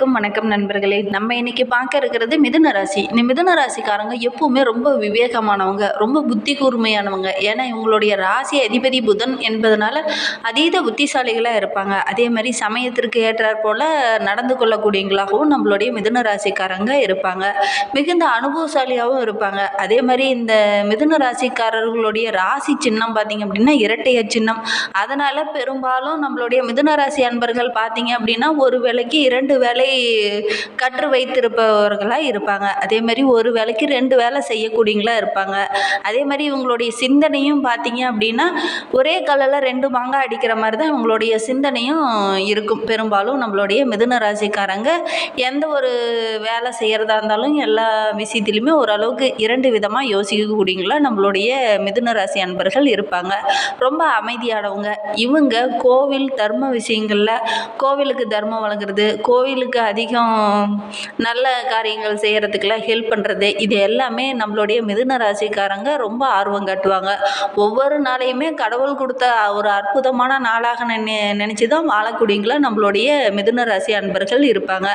வணக்கம் வணக்கம் நண்பர்களே. நம்ம இன்னைக்கு பார்க்க இருக்கிறது மிதுன ராசி. இந்த மிதுன ராசிக்காரங்க எப்பவுமே ரொம்ப விவேகமானவங்க ரொம்ப புத்தி கூர்மையானவங்க. ஏன்னா இவங்களுடைய ராசி அதிபதி புதன் என்பதனால அதீத புத்திசாலிகளாக இருப்பாங்க. அதே மாதிரி சமயத்திற்கு ஏற்றாற் போல நடந்து கொள்ளக்கூடியவங்களாகவும் நம்மளுடைய மிதுன ராசிக்காரங்க இருப்பாங்க. மிகுந்த அனுபவசாலியாகவும் இருப்பாங்க. அதே மாதிரி இந்த மிதுன ராசிக்காரர்களுடைய ராசி சின்னம் பார்த்தீங்க அப்படின்னா இரட்டைய சின்னம். அதனால் பெரும்பாலும் நம்மளுடைய மிதுன ராசி அன்பர்கள் பார்த்தீங்க அப்படின்னா ஒரு வேளைக்கு இரண்டு வேலை கற்று வைத்திருப்பவர்களாக இருப்பாங்க. அதே மாதிரி ஒரு வேலைக்கு ரெண்டு வேலை செய்யக்கூடியங்களா இருப்பாங்க. அதே மாதிரி இவங்களுடைய சிந்தனையும் பார்த்தீங்க அப்படின்னா ஒரே கல்லில் ரெண்டு மாங்காய் அடிக்கிற மாதிரி தான் இவங்களுடைய சிந்தனையும் இருக்கும். பெரும்பாலும் நம்மளுடைய மிதுன ராசிக்காரங்க எந்த ஒரு வேலை செய்கிறதா இருந்தாலும் எல்லா விஷயத்துலையுமே ஓரளவுக்கு இரண்டு விதமாக யோசிக்கக்கூடியங்களா நம்மளுடைய மிதுன ராசி அன்பர்கள் இருப்பாங்க. ரொம்ப அமைதியானவங்க. இவங்க கோவில் தர்ம விஷயங்களில் கோவிலுக்கு தர்மம் வழங்குறது கோவிலுக்கு அதிகம் நல்ல காரியங்கள் செய்கிறதுக்கெல்லாம் ஹெல்ப் பண்ணுறது இது எல்லாமே நம்மளுடைய மிதுன ராசிக்காரங்க ரொம்ப ஆர்வம் காட்டுவாங்க. ஒவ்வொரு நாளையுமே கடவுள் கொடுத்த ஒரு அற்புதமான நாளாக நினை நினச்சி தான் வாழக்கூடியங்களா நம்மளுடைய மிதுன ராசி அன்பர்கள் இருப்பாங்க.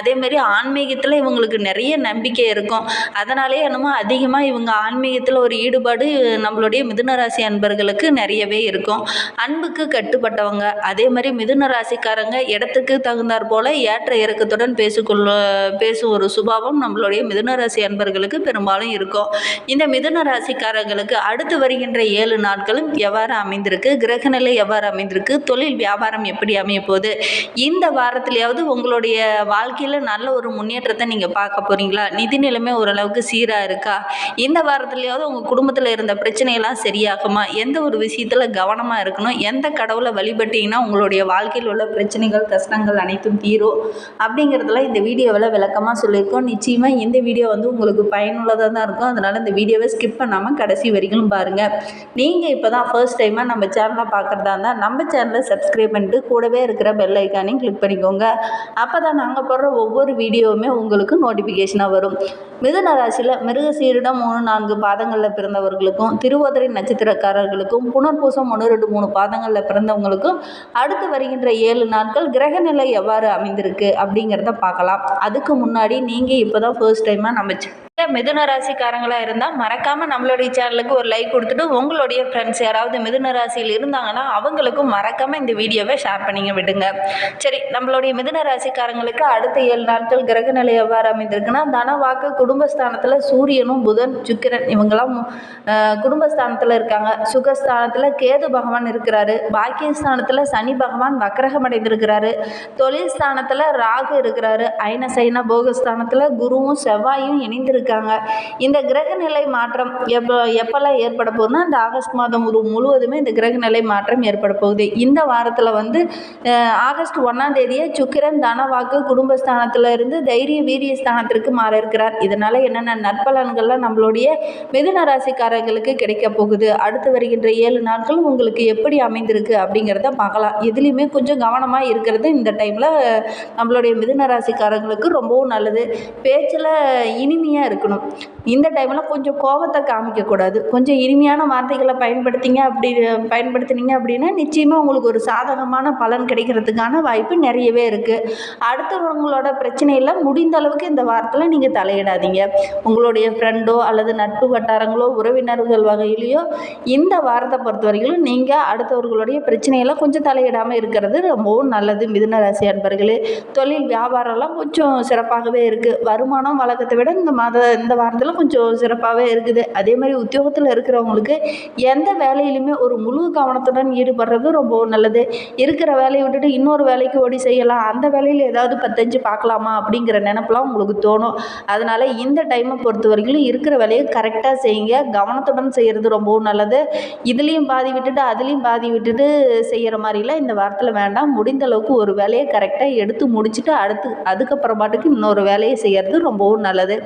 அதேமாரி ஆன்மீகத்தில் இவங்களுக்கு நிறைய நம்பிக்கை இருக்கும். அதனாலே என்னமோ அதிகமாக இவங்க ஆன்மீகத்தில் ஒரு ஈடுபாடு நம்மளுடைய மிதுன ராசி அன்பர்களுக்கு நிறையவே இருக்கும். அன்புக்கு கட்டுப்பட்டவங்க. அதே மாதிரி மிதுன ராசிக்காரங்க இடத்துக்கு தகுந்தாற் போல ஏற்ற இறக்கத்துடன் பேசிக்கொள்ள பேசும் ஒரு சுபாவம் நம்மளுடைய மிதுன ராசி அன்பர்களுக்கு பெரும்பாலும் இருக்கும். இந்த மிதுன ராசிக்காரங்களுக்கு அடுத்து வருகின்ற ஏழு நாட்களும் எவ்வாறு அமைந்திருக்கு? கிரகநிலை எவ்வாறு அமைந்திருக்கு? தொழில் வியாபாரம் எப்படி அமைய போகுது இந்த வாரத்திலேயாவது உங்களுடைய வாழ்க்கையில் நல்ல ஒரு முன்னேற்றத்தை நீங்கள் பார்க்க போகிறீங்களா நிதி நிலைமை ஓரளவுக்கு சீராக இருக்கா? இந்த வாரத்திலேயாவது உங்கள் குடும்பத்தில் இருந்த பிரச்சனையெல்லாம் சரியாகுமா? எந்த ஒரு விஷயத்தில் கவனமாக இருக்கணும்? எந்த கடவுளை வழிபட்டீங்கன்னா உங்களுடைய வாழ்க்கையில் உள்ள பிரச்சனைகள் கஷ்டங்கள் அனைத்தும் தீரும். அப்படிங்கிறதுல இந்த வீடியோவில் விளக்கமாக சொல்லியிருக்கோம். நிச்சயமாக இந்த வீடியோ வந்து உங்களுக்கு பயனுள்ளதாக தான் இருக்கும். அதனால் இந்த வீடியோவை ஸ்கிப் பண்ணாமல் கடைசி வரைக்கும் பாருங்கள் நீங்கள் இப்போ தான் ஃபர்ஸ்ட் டைமாக நம்ம சேனலை பார்க்குறதா இருந்தால் நம்ம சேனலை சப்ஸ்கிரைப் பண்ணிட்டு கூடவே இருக்கிற பெல் ஐக்கானையும் கிளிக் பண்ணிக்கோங்க. அப்போ தான் நாங்கள் போடுற ஒவ்வொரு வீடியோவுமே உங்களுக்கு நோட்டிஃபிகேஷனாக வரும். மிதுன ராசியில் மிருகசீரிடம் மூணு நான்கு பாதங்களில் பிறந்தவர்களுக்கும் திருவோதரை நட்சத்திரக்காரர்களுக்கும் புனர்பூசம் ஒன்று ரெண்டு மூணு பாதங்களில் பிறந்தவங்களுக்கும் அடுத்து வருகின்ற ஏழு நாட்கள் கிரகநிலை எவ்வாறு அமைந்திருக்கு? அப்படிங்கிறத பார்க்கலாம். அதுக்கு முன்னாடி நீங்கள் இப்போ தான் ஃபர்ஸ்ட் டைமாக நம்ம மிதுன ராசிக்காரங்களாக இருந்தால் மறக்காமல் நம்மளுடைய சேனலுக்கு ஒரு லைக் கொடுத்துட்டு உங்களுடைய ஃப்ரெண்ட்ஸ் யாராவது மிதுன ராசியில் இருந்தாங்கன்னா அவங்களுக்கும் மறக்காமல் இந்த வீடியோவை ஷேர் பண்ணிங்க விடுங்க. சரி நம்மளுடைய மிதுன ராசிக்காரங்களுக்கு அடுத்த ஏழு நாட்கள் கிரக நிலை எவ்வாறு அமைந்திருக்குன்னா தனவாக்கு குடும்பஸ்தானத்தில் சூரியனும் புதன் சுக்கிரன் இவங்கெல்லாம் குடும்பஸ்தானத்தில் இருக்காங்க. சுகஸ்தானத்தில் கேது பகவான் இருக்கிறாரு. பாக்கியஸ்தானத்தில் சனி பகவான் வக்கரகம் அடைந்திருக்கிறாரு. தொழில் ஸ்தானத்தில் ராகு இருக்கிறாரு. ஐன சைன போகஸ்தானத்தில் குருவும் செவ்வாயும் சொல்லியிருக்காங்க இந்த கிரகநிலை மாற்றம் எப்போ எப்போல்லாம் ஏற்பட போகுதுன்னா இந்த ஆகஸ்ட் மாதம் முழுவதுமே இந்த கிரகநிலை மாற்றம் ஏற்பட போகுது. இந்த வாரத்தில் வந்து ஆகஸ்ட் ஒன்றாம் தேதியே சுக்கிரன் தனவாக்கு குடும்பஸ்தானத்தில் இருந்து தைரிய வீரிய ஸ்தானத்திற்கு மாற இருக்கிறார் இதனால் என்னென்ன நற்பலன்கள்லாம் நம்மளுடைய மிதுன ராசிக்காரர்களுக்கு கிடைக்க போகுது. அடுத்து வருகின்ற ஏழு நாட்கள் உங்களுக்கு எப்படி அமைந்திருக்கு அப்படிங்கிறத பார்க்கலாம். எதுலேயுமே கொஞ்சம் கவனமாக இருக்கிறது இந்த டைமில் நம்மளுடைய மிதுன ராசிக்காரங்களுக்கு ரொம்பவும் நல்லது. பேச்சில் இனிமையாக இருக்குது இருக்கணும் இந்த டைமில் கொஞ்சம் கோபத்தை காமிக்கக்கூடாது. கொஞ்சம் இனிமையான வார்த்தைகளை பயன்படுத்திங்க அப்படி பயன்படுத்தினீங்க அப்படின்னா நிச்சயமாக உங்களுக்கு ஒரு சாதகமான பலன் கிடைக்கிறதுக்கான வாய்ப்பு நிறையவே இருக்குது அடுத்தவங்களோட பிரச்சனையில் முடிந்த அளவுக்கு இந்த வாரத்தில் நீங்கள் தலையிடாதீங்க. உங்களுடைய ஃப்ரெண்டோ அல்லது நட்பு வட்டாரங்களோ உறவினர்கள் வகையிலையோ இந்த வாரத்தை பொறுத்த வரைக்கும் நீங்கள் அடுத்தவர்களுடைய பிரச்சனையெல்லாம் கொஞ்சம் தலையிடாமல் இருக்கிறது ரொம்பவும் நல்லது. மிதுன ராசி அன்பர்களே தொழில் வியாபாரம்லாம் கொஞ்சம் சிறப்பாகவே இருக்குது வருமானம் வழக்கத்தை விட இந்த மாத இந்த வாரத்தில் கொஞ்சம் சிறப்பாகவே இருக்குது. அதே மாதிரி உத்தியோகத்தில் இருக்கிறவங்களுக்கு எந்த வேலையிலுமே ஒரு முழு கவனத்துடன் ஈடுபடுறது ரொம்பவும் நல்லது. இருக்கிற வேலையை விட்டுட்டு இன்னொரு வேலைக்கு ஓடி செய்யலாம். அந்த வேலையில் ஏதாவது பத்தஞ்சு பார்க்கலாமா அப்படிங்கிற நினப்பெலாம் உங்களுக்கு தோணும். அதனால் இந்த டைமை பொறுத்த வரைக்கும் இருக்கிற வேலையை கரெக்டாக செய்யுங்க. கவனத்துடன் செய்கிறது ரொம்பவும் நல்லது. இதுலேயும் பாதி விட்டுட்டு அதுலேயும் பாதி விட்டுட்டு செய்கிற மாதிரிலாம் இந்த வாரத்தில் வேண்டாம். முடிந்த அளவுக்கு ஒரு வேலையை கரெக்டாக எடுத்து முடிச்சுட்டு அடுத்து அதுக்கப்புறமாட்டுக்கு இன்னொரு வேலையை செய்கிறது ரொம்பவும் நல்லது.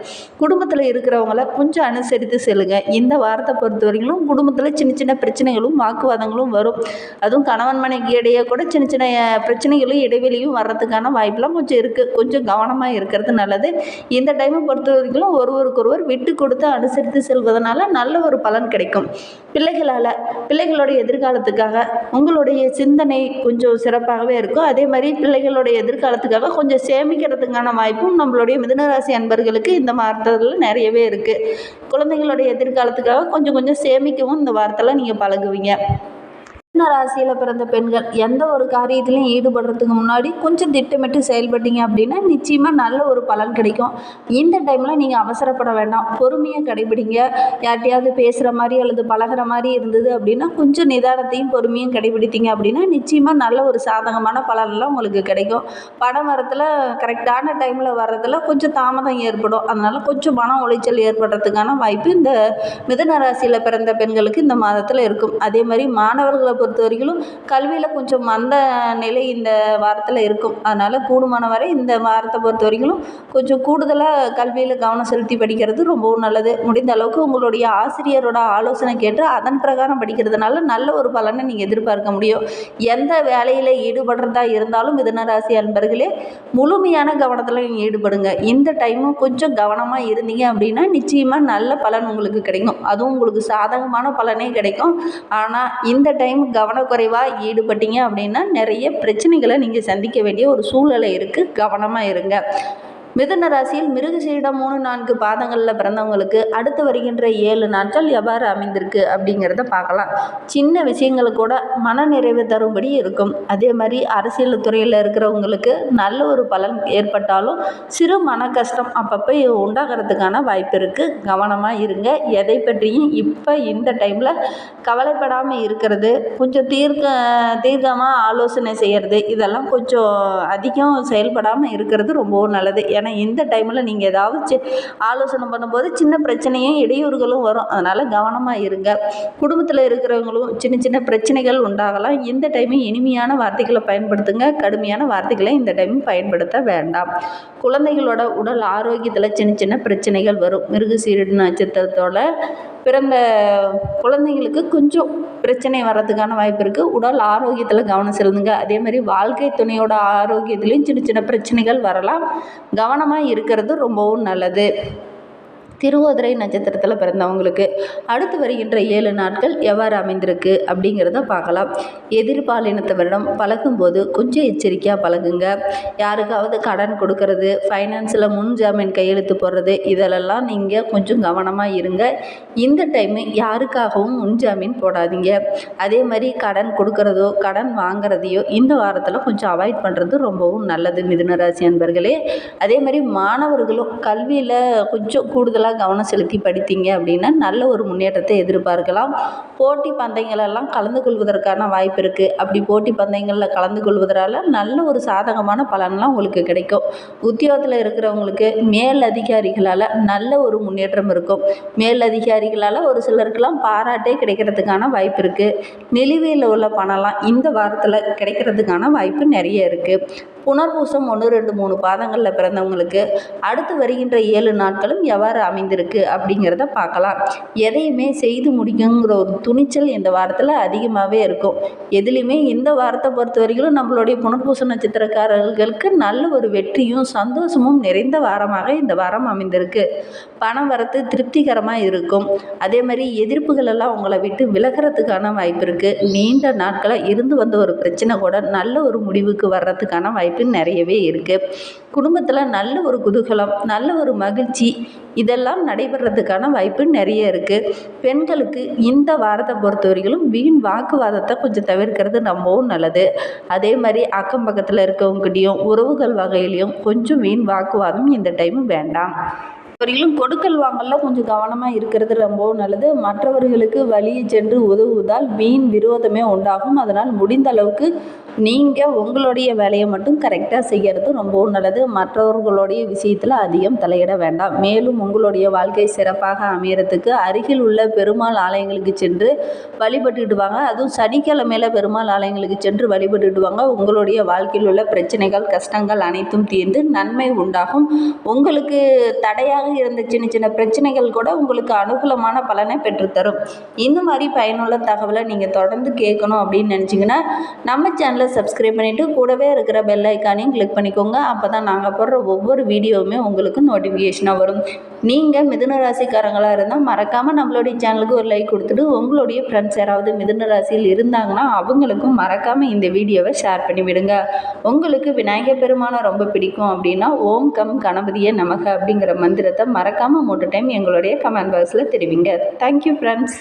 குடும்பத்தில் இருக்கிறவங்கள கொஞ்சம் அனுசரித்து செல்லுங்க. இந்த வாரத்தை பொறுத்த வரைக்கும் குடும்பத்தில் சின்ன சின்ன பிரச்சனைகளும் வாக்குவாதங்களும் வரும். அதுவும் கணவன் மனைவி இடையே கூட சின்ன சின்ன பிரச்சனைகளும் இடைவெளியும் வர்றதுக்கான வாய்ப்பெல்லாம் கொஞ்சம் இருக்குது கொஞ்சம் கவனமாக இருக்கிறது நல்லது. இந்த டைமை பொறுத்த வரைக்கும் ஒருவருக்கொருவர் விட்டு கொடுத்து அனுசரித்து செல்வதனால நல்ல ஒரு பலன் கிடைக்கும். பிள்ளைகளால் பிள்ளைகளுடைய எதிர்காலத்துக்காக உங்களுடைய சிந்தனை கொஞ்சம் சிறப்பாகவே இருக்கும். அதே மாதிரி பிள்ளைகளுடைய எதிர்காலத்துக்காக கொஞ்சம் சேமிக்கிறதுக்கான வாய்ப்பும் நம்மளுடைய மிதனராசி அன்பர்களுக்கு இந்த வாரத்தில் நிறையவே இருக்குது குழந்தைங்களுடைய எதிர்காலத்துக்காக கொஞ்சம் கொஞ்சம் சேமிக்கவும் இந்த வார்த்தைலாம் நீங்கள் பழகுவீங்க. மிதுன ராசியில் பிறந்த பெண்கள் எந்த ஒரு காரியத்திலையும் ஈடுபடுறதுக்கு முன்னாடி கொஞ்சம் திட்டமிட்டு செயல்பட்டீங்க அப்படின்னா நிச்சயமாக நல்ல ஒரு பலன் கிடைக்கும். இந்த டைமில் நீங்கள் அவசரப்பட வேண்டாம். பொறுமையாக கடைபிடிங்க. யார்ட்டையாவது பேசுகிற மாதிரி அல்லது பழகுற மாதிரி இருந்தது அப்படின்னா கொஞ்சம் நிதானத்தையும் பொறுமையும் கடைபிடித்தீங்க அப்படின்னா நிச்சயமாக நல்ல ஒரு சாதகமான பலன்லாம் உங்களுக்கு கிடைக்கும். பணம் வரத்தில் கரெக்டான டைமில் வர்றதில் கொஞ்சம் தாமதம் ஏற்படும். அதனால் கொஞ்சம் மன உளைச்சல் ஏற்படுறதுக்கான வாய்ப்பு இந்த மிதன ராசியில் பிறந்த பெண்களுக்கு இந்த மாதத்தில் இருக்கும். அதே மாதிரி மாணவர்களை பொறுத்த பொறுத்த வரைக்கும் கல்வியில் கொஞ்சம் மந்த நிலை இந்த வாரத்தில் இருக்கும். அதனால் கூடுமான வரை இந்த வாரத்தை பொறுத்த வரைக்கும் கொஞ்சம் கூடுதலாக கல்வியில் கவனம் செலுத்தி படிக்கிறது ரொம்பவும் நல்லது. முடிந்த அளவுக்கு உங்களுடைய ஆசிரியரோட ஆலோசனை கேட்டு அதன் பிரகாரம் படிக்கிறதுனால நல்ல ஒரு பலனை நீங்கள் எதிர்பார்க்க முடியும். எந்த வேலையில் ஈடுபடுறதா இருந்தாலும் மிதனராசி அன்பர்களே முழுமையான கவனத்தில் நீங்கள் ஈடுபடுங்க. இந்த டைமும் கொஞ்சம் கவனமாக இருந்தீங்க அப்படின்னா நிச்சயமாக நல்ல பலன் உங்களுக்கு கிடைக்கும். அதுவும் உங்களுக்கு சாதகமான பலனே கிடைக்கும். ஆனால் இந்த டைம் கவனக்குறைவாக ஈடுபட்டீங்க அப்படின்னா நிறைய பிரச்சனைகளை நீங்கள் சந்திக்க வேண்டிய ஒரு சூழ்நிலை இருக்குது கவனமாக இருங்க. மிதுன ராசியில் மிருகசீடம் மூணு நான்கு பாதங்களில் பிறந்தவங்களுக்கு அடுத்து வருகின்ற ஏழு நாட்கள் எவ்வாறு அமைந்திருக்கு அப்படிங்கிறத பார்க்கலாம். சின்ன விஷயங்கள் கூட மனநிறைவு தரும்படி இருக்கும். அதே மாதிரி அரசியல் துறையில் இருக்கிறவங்களுக்கு நல்ல ஒரு பலன் ஏற்பட்டாலும் சிறு மன கஷ்டம் அப்பப்போ உண்டாகிறதுக்கான வாய்ப்பு இருக்குது கவனமாக இருங்க. எதை பற்றியும் இப்போ இந்த டைமில் கவலைப்படாமல் இருக்கிறது கொஞ்சம் தீர்க்க தீர்க்கமாக ஆலோசனை செய்கிறது இதெல்லாம் கொஞ்சம் அதிகம் செயல்படாமல் இருக்கிறது ரொம்பவும் நல்லது. ஏன்னா இந்த டைமில் நீங்கள் ஏதாவது ஆலோசனை பண்ணும்போது சின்ன பிரச்சனையும் இடையூறுகளும் வரும். அதனால் கவனமாக இருங்க. குடும்பத்தில் இருக்கிறவங்களும் சின்ன சின்ன பிரச்சனைகள் உண்டாகலாம். இந்த டைமும் இனிமையான வார்த்தைகளை பயன்படுத்துங்க. கடுமையான வார்த்தைகளை இந்த டைம் பயன்படுத்த வேண்டாம். குழந்தைகளோட உடல் ஆரோக்கியத்தில் சின்ன சின்ன பிரச்சனைகள் வரும். மிருகசீரிட நட்சத்திரத்தோட பிறந்த குழந்தைங்களுக்கு கொஞ்சம் பிரச்சனை வர்றதுக்கான வாய்ப்பு இருக்குது உடல் ஆரோக்கியத்தில் கவனம் செலுத்துங்க. அதே மாதிரி வாழ்க்கை துணையோட ஆரோக்கியத்துலேயும் சின்ன சின்ன பிரச்சனைகள் வரலாம். கவனமாக இருக்கிறது ரொம்பவும் நல்லது. திருவோதிரை நட்சத்திரத்தில் பிறந்தவங்களுக்கு அடுத்து வருகின்ற ஏழு நாட்கள் எவ்வாறு அமைந்திருக்கு அப்படிங்கிறத பார்க்கலாம். எதிர்பாலினத்தவரிடம் பழகும்போது கொஞ்சம் எச்சரிக்கையாக பழகுங்க. யாருக்காவது கடன் கொடுக்கறது ஃபைனான்ஸில் முன் ஜாமீன் கையெழுத்து போடுறது இதிலெல்லாம் நீங்கள் கொஞ்சம் கவனமாக இருங்க. இந்த டைமு யாருக்காகவும் முன் ஜாமீன் போடாதீங்க. அதே மாதிரி கடன் கொடுக்கறதோ கடன் வாங்குறதையோ இந்த வாரத்தில் கொஞ்சம் அவாய்ட் பண்ணுறது ரொம்பவும் நல்லது மிதுனராசி அன்பர்களே. அதே மாதிரி மாணவர்களும் கல்வியில் கொஞ்சம் கூடுதலாக கவனம் செலுத்தி படித்தீங்க அப்படின்னா நல்ல ஒரு முன்னேற்றத்தை எதிர்பார்க்கலாம். போட்டி பந்தயங்களெல்லாம் கலந்து கொள்வதற்கான வாய்ப்பு இருக்குது அப்படி போட்டி பந்தயங்களில் கலந்து கொள்வதனால நல்ல ஒரு சாதகமான பலன்லாம் உங்களுக்கு கிடைக்கும். உத்தியோகத்தில் இருக்கிறவங்களுக்கு மேல் அதிகாரிகளால் நல்ல ஒரு முன்னேற்றம் இருக்கும். மேல் அதிகாரிகளால் ஒரு சிலருக்கெல்லாம் பாராட்டே கிடைக்கிறதுக்கான வாய்ப்பு இருக்குது நிலுவையில் உள்ள பணம்லாம் இந்த வாரத்தில் கிடைக்கிறதுக்கான வாய்ப்பு நிறைய இருக்குது புனர்பூசம் ஒன்று ரெண்டு மூணு பாதங்களில் பிறந்தவங்களுக்கு அடுத்து வருகின்ற ஏழு நாட்களும் எவ்வாறு அமைந்திருக்கு அப்படிங்கிறத பார்க்கலாம். எதையுமே செய்து முடிக்குங்கிற ஒரு துணிச்சல் இந்த வாரத்தில் அதிகமாகவே இருக்கும். எதுலேயுமே இந்த வாரத்தை பொறுத்த வரைக்கும் நம்மளுடைய புனர்பூச நட்சத்திரக்காரர்களுக்கு நல்ல ஒரு வெற்றியும் சந்தோஷமும் நிறைந்த வாரமாக இந்த வாரம் அமைந்திருக்கு. பணம் வரத்து திருப்திகரமாக இருக்கும். அதே மாதிரி எதிர்ப்புகள் எல்லாம் உங்களை விட்டு விலகிறதுக்கான வாய்ப்பு இருக்குது நீண்ட நாட்களாக இருந்து வந்த ஒரு பிரச்சனை கூட நல்ல ஒரு முடிவுக்கு வர்றதுக்கான வாய்ப்பு நிறையவே இருக்குது குடும்பத்தில் நல்ல ஒரு குதூகலம் நல்ல ஒரு மகிழ்ச்சி இதெல்லாம் நடைபெறதுக்கான வாய்ப்பு நிறைய இருக்குது பெண்களுக்கு இந்த வாரத்தை பொறுத்த வரைக்கும் வீண் வாக்குவாதத்தை கொஞ்சம் தவிர்க்கிறது ரொம்பவும் நல்லது. அதே மாதிரி அக்கம் பக்கத்தில் இருக்கவங்ககிட்டயும் உறவுகள் வகையிலையும் கொஞ்சம் வீண் வாக்குவாதம் இந்த டைம் வேண்டாம். வரையிலும் கொடுக்கல் வாங்கல கொஞ்சம் கவனமாக இருக்கிறது ரொம்பவும் நல்லது. மற்றவர்களுக்கு வழியை சென்று உதவுவதால் வீண் விரோதமே உண்டாகும். அதனால் முடிந்த அளவுக்கு நீங்கள் உங்களுடைய வேலையை மட்டும் கரெக்டாக செய்கிறது ரொம்பவும் நல்லது. மற்றவர்களுடைய விஷயத்தில் அதிகம் தலையிட வேண்டாம். மேலும் உங்களுடைய வாழ்க்கை சிறப்பாக அமையறதுக்கு அருகில் உள்ள பெருமாள் ஆலயங்களுக்கு சென்று வழிபட்டுட்டு வாங்க அதுவும் சனிக்கிழமையில பெருமாள் ஆலயங்களுக்கு சென்று வழிபட்டுட்டு வாங்க உங்களுடைய வாழ்க்கையில் உள்ள பிரச்சனைகள் கஷ்டங்கள் அனைத்தும் தீர்ந்து நன்மை உண்டாகும். உங்களுக்கு தடையாக தடையாக இருந்த சின்ன சின்ன பிரச்சனைகள் கூட உங்களுக்கு அனுகூலமான பலனை பெற்றுத்தரும். இந்த மாதிரி பயனுள்ள தகவலை நீங்கள் தொடர்ந்து கேட்கணும் அப்படின்னு நினச்சிங்கன்னா நம்ம சேனலை சப்ஸ்கிரைப் பண்ணிவிட்டு கூடவே இருக்கிற பெல் ஐக்கானையும் கிளிக் பண்ணிக்கோங்க. அப்போ தான் நாங்கள் போடுற ஒவ்வொரு வீடியோவுமே உங்களுக்கு நோட்டிஃபிகேஷனாக வரும். நீங்கள் மிதுன ராசிக்காரங்களாக இருந்தால் மறக்காமல் நம்மளுடைய சேனலுக்கு ஒரு லைக் கொடுத்துட்டு உங்களுடைய ஃப்ரெண்ட்ஸ் யாராவது மிதுன ராசியில் இருந்தாங்கன்னா அவங்களுக்கும் மறக்காமல் இந்த வீடியோவை ஷேர் பண்ணி விடுங்க. உங்களுக்கு விநாயகர் பெருமானை ரொம்ப பிடிக்கும் அப்படின்னா ஓம் கம் கணபதியே நமக அப்படிங்கிற மந்திரத்தை மறக்காமல் மூன்று டைம் எங்களுடைய கமெண்ட் பாக்ஸில் தெரிவிங்க. Thank you friends